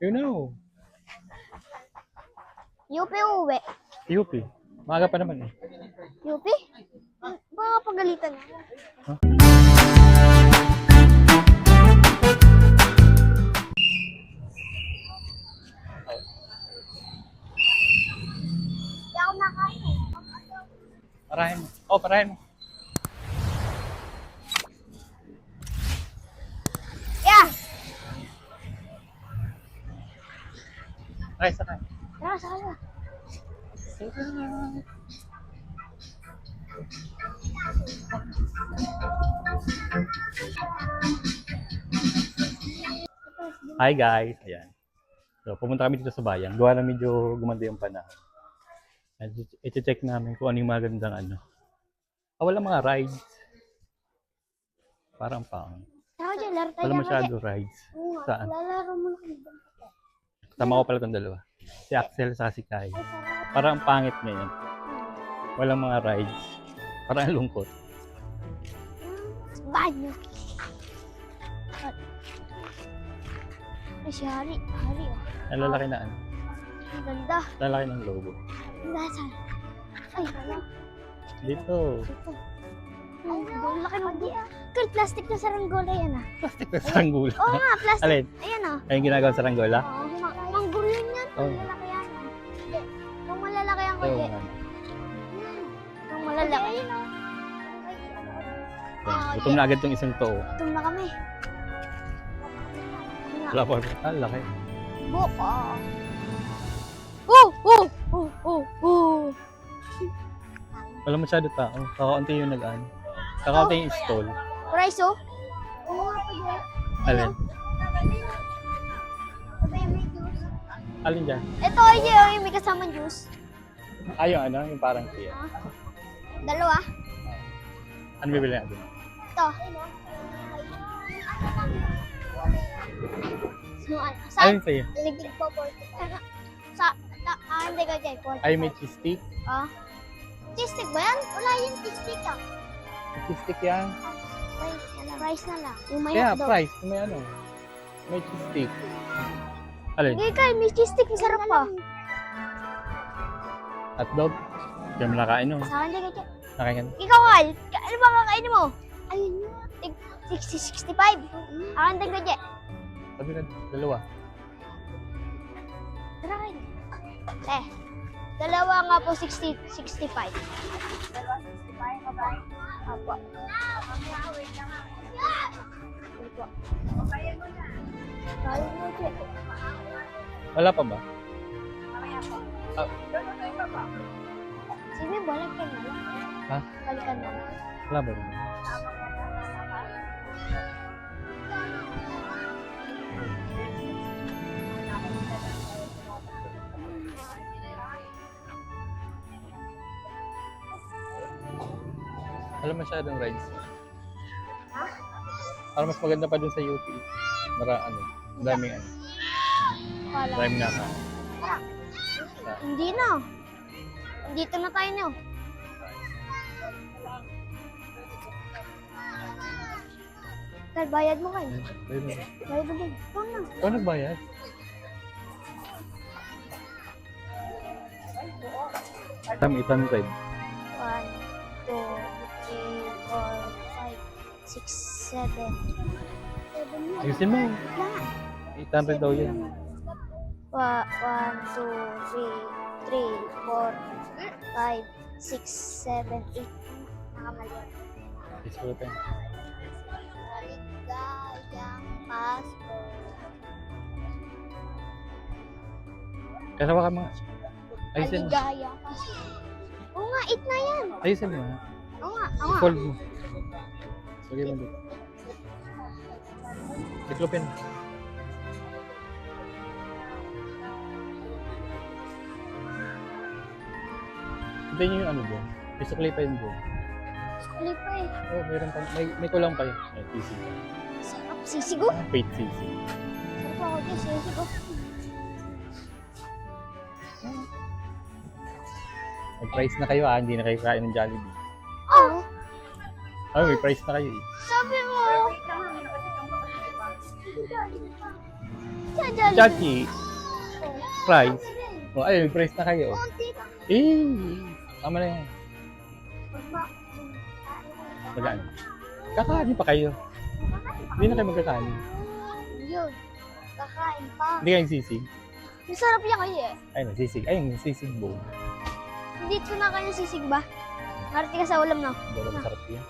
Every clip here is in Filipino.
You know. UP uwi. UP. Maaga pa naman eh. UP? Baka pagalitan ako nakain. Parahin mo. Oh, parahin mo. Yeah! Ay, sakay. Tara, sakala. Hi guys. Ayan. So, pumunta kami dito sa bayan. Gawa na medyo gumanda yung panahon. At iti-check namin kung ano yung magandang ano. Ah, wala mga rides. Parang pang. Wala masyado rides. Saan? Lalaro mo. Tama ko pala itong dalawa. Si Axel sa si Kai. Parang pangit ngayon. Walang mga rides. Parang ang lungkot. Banyo. Ay, si Hari. Hari, oh. Ang lalaki na ano. Ang ganda. Lalaki ng logo. Nasaan? Ay, wala. Dito. Ito. Ang ang laki ng buka. Kurt, plastic na saranggola yan ah. Plastic na saranggola. Oo nga, plastic. Alin? Ayan oh. Ayun ginagawa sa saranggola? Oo, Oo. Kung malalaki yan. Hindi. Kung malalaki yan, Oo. kundi. nga. Kung malalaki. Yan. Gutom na agad tong isang to. Gutom na kami. Wala pa. Ah, laki. Buka. Oh! Oh! Oh! Oh! Oh! Wala masyado tao. Kakaunti yung nag-ano. Kakaunti yung stall. Price oh? Oo. Alin? Alin dyan? Ito oh, yung may kasamang juice. Ah, yung ano? Yung parang tiya. Dalawa. Ano bibili natin? Ito. So, ano? Saan? Alin sa'yo? Liglig po, 40. Sa, ta, ah, hindi ka dyan, 40. Ay, may cheese stick. Ah. Cheese stick ba yan? Wala yung cheese stick ah. Cheese stick yan. Price. Price na lang. Yung may Kaya, hotdog. price. May ano. May cheese stick. Alin? Hindi ka, may cheese stick. Masarap pa. Hotdog? Kaya mo nakain no? Sa akin, hindi ka. Nakain ka na? Ikaw, Al, ka- ano ba kakainin mo? Ayun na. 60, 65. Akin, hindi ka dyan. Sabi na, dalawa. Tara kayo. Eh, dalawa nga po 60, 65. Dalawa 65 ka ba? Apo. Apo. Kaya mo dyan. Wala pa ba? Ah, Sige, balik ka na lang. Ha? Balikan na lang. wala ba? rin? Wala masyadong rides. Para mas maganda pa dun sa UP. Mara ano, daming ano, Wala. daming naka. Hindi na. Dito na tayo no. Kal, bayad mo kayo. Bayad mo din. Huwag na. Ikaw nagbayad? Tam 800. 1, 2, 3, 4, 5, 6, 7. Ayusin mo. Wala. 800 daw yan. 1, 2, 3, 3, 4, 5, 6, 7, 8. Nakamali. Is for the Maligayang Pasko. Kasama ka mga. Ayusin mo. Maligayang Pasko. Oo nga, 8 na yan. Ayusin mo ha. Oo nga, oo nga. Fold mo. Sige mo dito. Tiklopin. Hintayin niyo yung ano doon. May sukli pa yun doon. Sukli pa eh. Oh, meron pa. May, may kulang pa yun. Ay, PC. Sarap. Sisigo. Ah, wait, CC. Sarap ako dyan, sisigo. Mag-price na kayo ah, hindi na kayo kain ng Jollibee. Oh, Oh, may price na kayo eh. sabi mo. Sa Jollibee. Chachi. Fries. O, oh, ayun, price na kayo. Konti lang. Eh, tama na yan. Magaan. Kakain pa kayo. Hindi na kayo magkakain. Yun. Kakain pa. Hindi kayo sisig. Masarap yan kayo eh. Ayun, sisig. Ayun, sisig bowl. Hindi ko na kayo sisig ba? Marati ka sa ulam na. Wala masarap yan.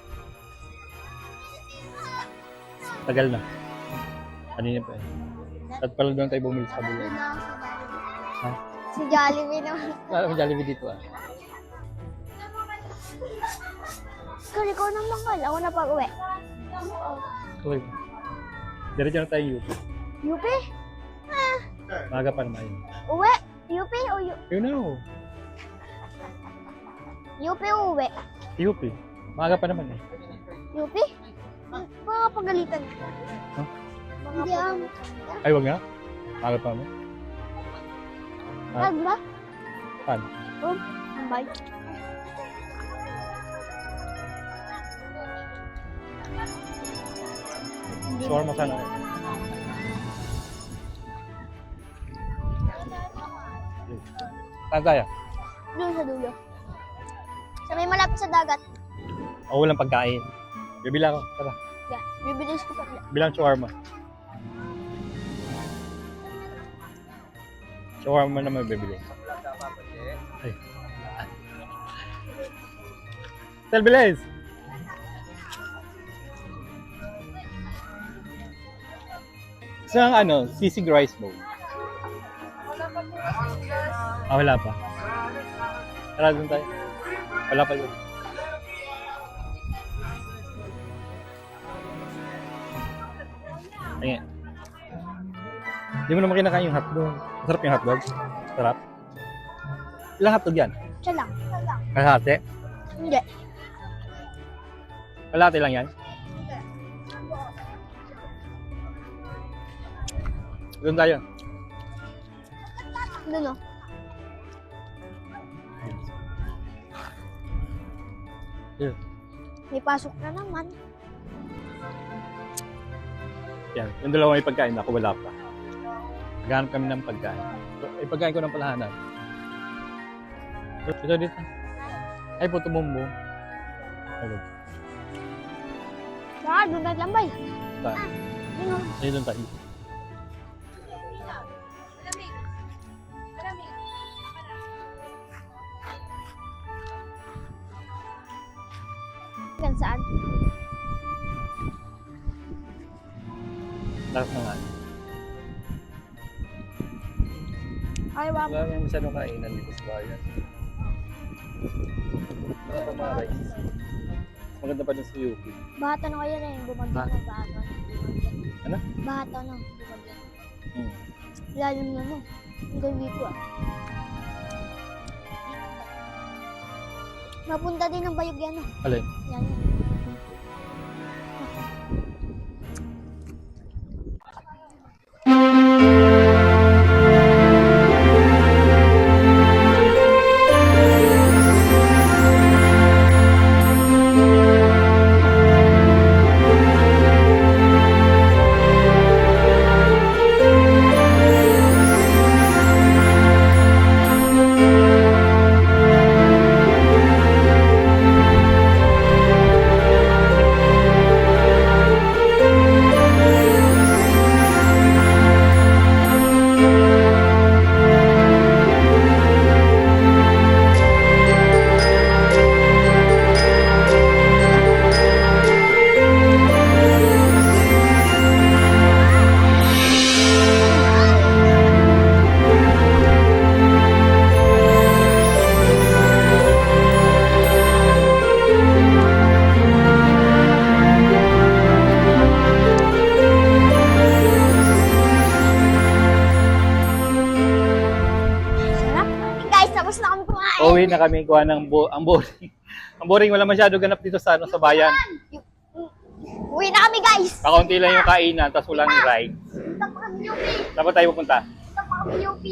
Tagal na. Kanina pa eh. At pala doon tayo bumili sa kabila. Ha? Si Jollibee naman. Mo Jollibee dito ah. Kaya ikaw naman kal. Ako na pag uwi. Okay. Diretso na tayo UP. UP? Maga pa naman yun. Uwi? UP o U- You know. UP o uwi? UP. Maga pa naman eh. UP? Mga pagalitan. Huh? Hindi ang... Ay, wag nga. Maga pa naman. Ah. Tag ba? Saan? Um, ambay. Shawarma sana. Saan tayo? Doon sa dulo. Sa may malapit sa dagat. O, walang pagkain. Bibila ako. Tara. Yeah, bibilis ko pa. Bilang shawarma. Shawarma naman bibili. Ay. Sel, bilis! Isang ano, sisig rice bowl. Ah, wala pa. Tara doon tayo. Wala pa doon. Ayan. Hindi mo naman kinakain yung hotdog. Masarap yung hotdog. Sarap. Ilang hotdog yan? Siya lang. Kalahati? Hindi. Kalahati lang yan? Doon tayo. Doon o. Yun. May pasok na naman. Yan. Yung dalawa may pagkain. Ako wala pa. Naghanap kami ng pagkain. So, Ay, pagkain ko ng palahanan. Ito dito. Ay, puto bumbo. Ayun. Baka doon tayo lambay. Saan? Yun o. Ayun doon tayo. Maganda pa dun sa UP. Bahato na kayo na yung bumagyan Ha? ng bahato. Ano? Bahato na bumagyan. Hmm. Lalim na mo. Ang ko ah. Napunta din ng bayog yan ah. Alin? Yan yan. Uwi na kami kuha ng bo ang boring. ang boring wala masyado ganap dito sa ano sa bayan. Uwi na kami guys. Kakaunti lang yung kainan tapos walang ride. Dapat tayo pupunta. UP.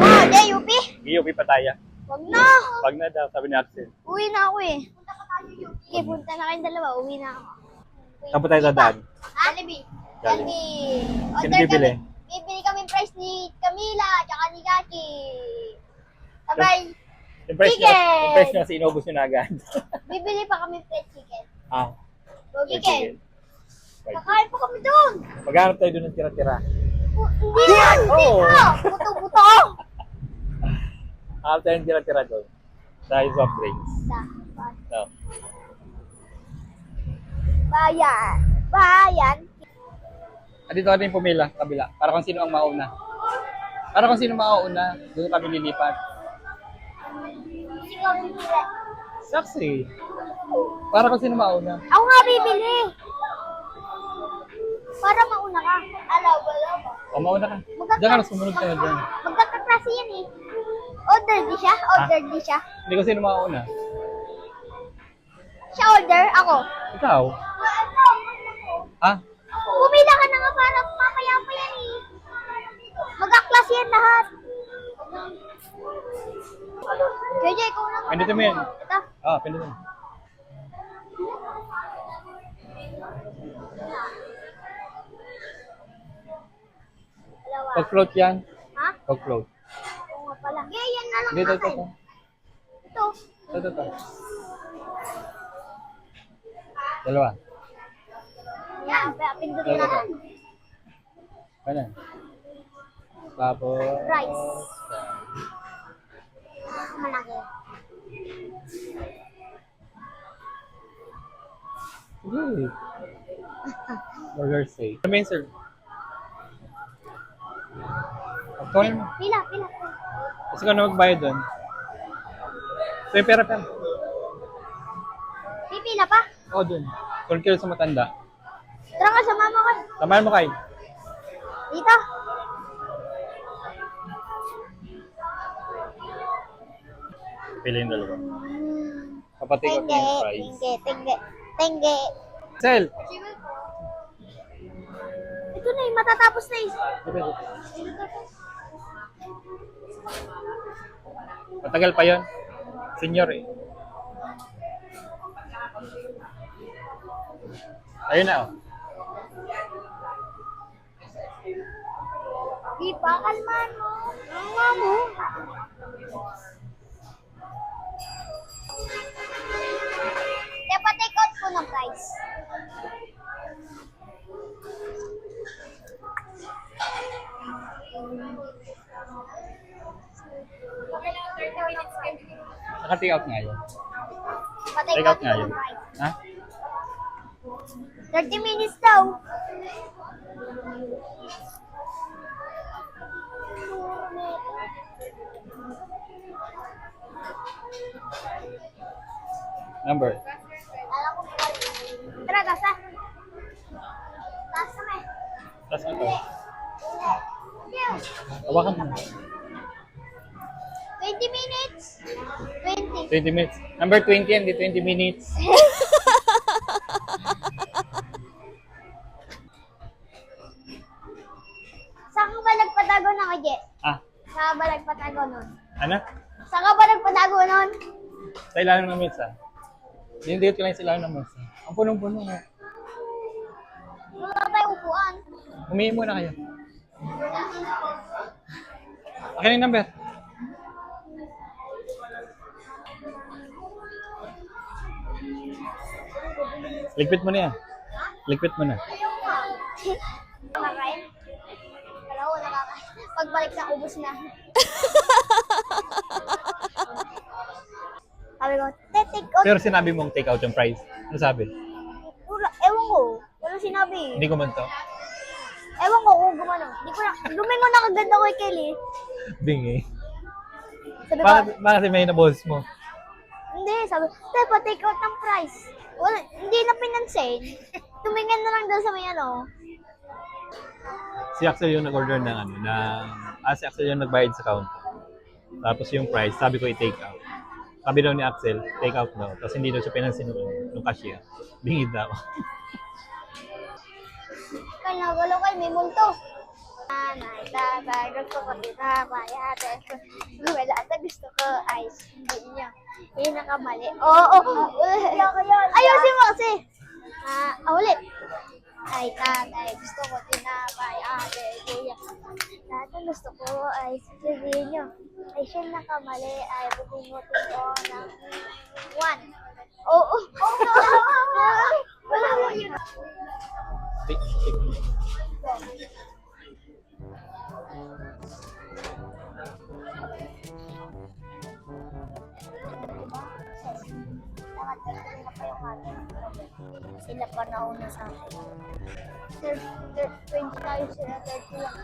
Ah, de UP? UP pa tayo. Wag na. Wag na daw, sabi ni Axel. Uwi na ako eh. Punta pa tayo UP. Okay, punta na kayong dalawa. Uwi na ako. Pa tayo dadaan? Jollibee. Jollibee. Jollibee. Sino bibili? bibili kami price ni Camila tsaka ni Jackie. Sabay, Price nyo, Chicken! price nyo kasi inubos nyo na agad. bibili pa kami fried chicken. ah, Bogi fried Ken. chicken. Fried Kakain pa kami doon. Maghanap tayo doon ng tira-tira. Pu- Hindi yan, hindi Oo. ka. Buto-buto. Hanap tayo ng tira-tira doon. Dahil soft drinks. So, Bayan. Bayan. ah, dito natin pumila, kabila. Para kung sino ang mauna. Para kung sino mauna, doon kami lilipat. Ka bibili. Saksi. Para kung sino mauna. Ako nga bibili. Para mauna ka. Alaw, alaw. O, mauna ka. Diyan ka na, sumunod ka na dyan. Magkakaklase yan eh. Order di siya? Order di siya? Hindi ko sino mauna. Siya order? Ako. Ikaw? Ha? Pumila ka na nga para mamaya pa yan eh. Magkaklase yan lahat. JJ, ikaw na. Pindutin mo yan. Ito. Ah, pindutin mo. Dalawa. Pag-float yan. Ha? Pag-float. Oo nga pala. Yeah, yan na lang Dito, ito, akin. Ito. Ito, ito, ito. Dalawa. Yan, pindutin na lang. Kanan. Tapos... Rice. Malaki. Sige. Burger steak. Ano ba yun, sir? Pagkain mo. Pila, pila. pila. Kasi ka na magbayad doon. So, yung pera, pera. Pipila pa. Oo, doon. 12 kilo sa matanda. Tara ka sa mama ko. Tamahan mo kay. Dito. Pila yung dalawa. Kapatid ko Tengge, yung fries. tengge, tengge, tengge. Sel! Ito na eh, matatapos na eh. Matagal pa yon. Senior eh. Ayun na oh. Di pa, kalman mo. Kalma mo. Price. Naka-take out nga yun. Take out nga ng yun. Ha? 30 minutes daw. Number. Taas kami. Tapos ano to? Yeah. Hawakan mo. 20 minutes. 20. 20 minutes. Number 20 yan, di 20 minutes. Saan ka ba nagpatago na kay Jet? Ah, Saan ka ba nagpatago nun? ano? Saan ka ba nagpatago nun? Sa ilalim ng mesa. Hindi ko lang sa ilalim ng mesa. Ang punong-puno. Wala tayong upuan. Humihin muna kayo. Akin yung number. Ligpit mo na yan. Ligpit mo na. Nga. Nakakain? Wala ko, nakakain. Pagbalik na, ubos na. Sabi ko, te, take out. Pero sinabi mong take out yung price. Ano sabi? Wala, ewan ko. Wala sinabi. Hindi ko man to. Ewan ko kung gumano. Hindi ko na, lumingon na kaganda ko kay Kelly. Bingi. Sabi ko, Bakit, bakit may na-boss mo? hindi. Sabi, te, pa-take out ng price. Wala, hindi na pinansin. Tumingin na lang daw sa may ano. Si Axel yung nag-order ng ano, ng, ah, si Axel yung nagbayad sa counter. Tapos yung price, sabi ko i-take out. Sabi daw ni Axel, take out daw. Tapos hindi daw siya pinansin nung, nung cashier. Bingi daw. Kaya gulo kay may multo. Nanay, tatay, gusto ko tinapay, ate. Wala na gusto ko ice. Hindi niya. Yun ang kamali. Oo, oo. Ayusin mo kasi. Ah, ah, ulit. ay tatay. Gusto ko tinapay, ate, kuya. Lahat ng gusto ko ay sasabihin nyo. Ay siya nakamali ay bubungutin ko ng one. Oo. No. Wala mo yun. Tik, tik. Sila pa nauna sa akin. Thir- 20 tayo sila, 30 lang.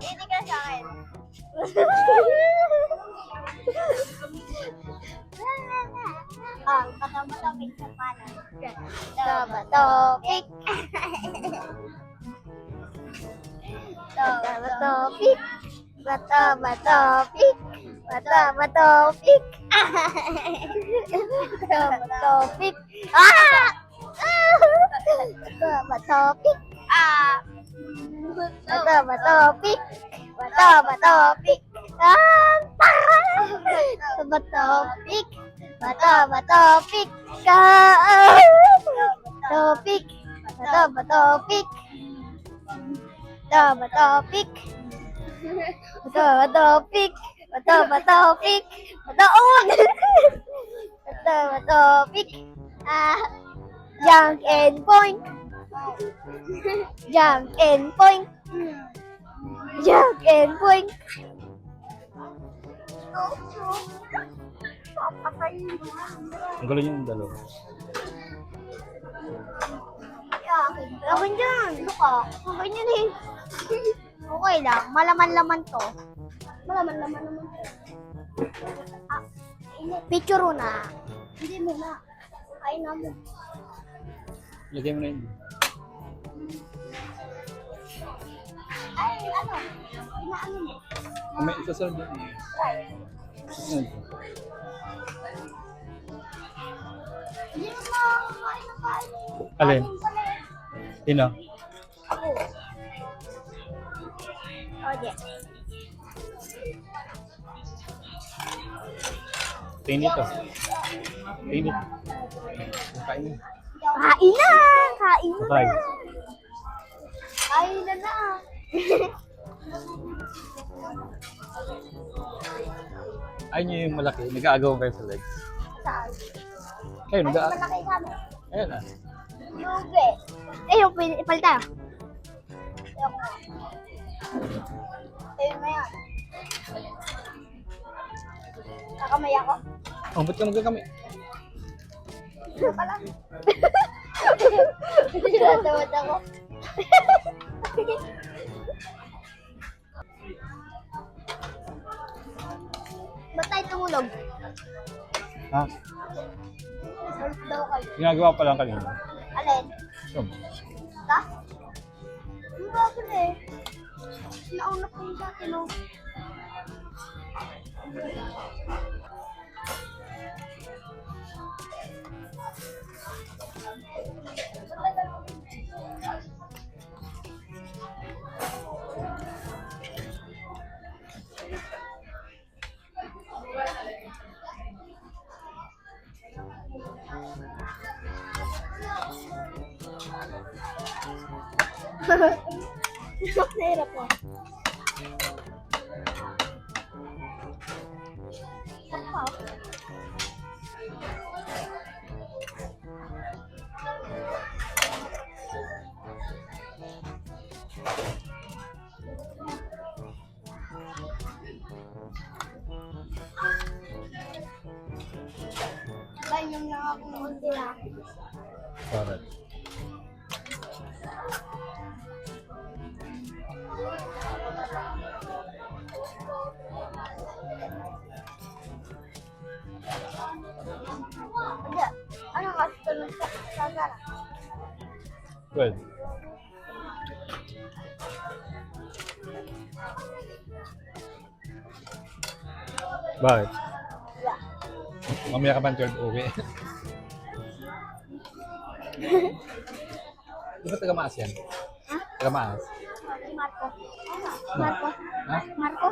Hindi ka sa akin. Ah, katama topic sa panan. Tama topic. Tama topic. Matama topic. Matama topic. Matama topic. Ah! Matama topic. Ah! Matama topic. Matama topic. Ah! Matama topic. Matama topic. Ka. Topic. Matama topic. Matama topic. Matama topic. Matama topic. Mataon. Matama topic. Ah. Junk and point. Junk and point. Junk and point. Ang gulo yung dalawa. Gawin dyan. Ano ka? Gawin yun eh. Okay lang. Malaman-laman to. Malaman-laman naman to. Ah, picture na. Hindi mo na. Ay na mo. Lagay mo na yun. Ay, ano? Inaano mo? May isasunod yun. Isasunod. Kain. Alin? Sino? Ako. Yeah. Tingin dito. Tingin dito. Kain mo. Kain na! Kain na! Kain. Kain na na! Ayun nyo yung malaki. Nag-aagawan kayo sa legs. Saan? Kayo, Ay, nag-aagawan. malaki kami. Ayan ah. Lube. Eh, pin- ipalit tayo. Ayoko nga. Ayun na yan. Kakamay ako. Oh, ba't ka magkakamay? Pala? Tinatawad ako. Ba't tayo tumulog? Ha? Surf daw kayo. Ginagawa pa lang kanina. Alin? So, Ka? Ang bago na eh. Nauna pa yung sa akin, oh. Nahirap mo. Sarap lang ako noon sila. parang. Hindi. Ano ka? Sa sa Zara. Well, bakit? Mamaya ka ba 12 uwi? Di ba taga Maas yan? Ha? Taga Maas? Marco. Marco. Ha? Marco.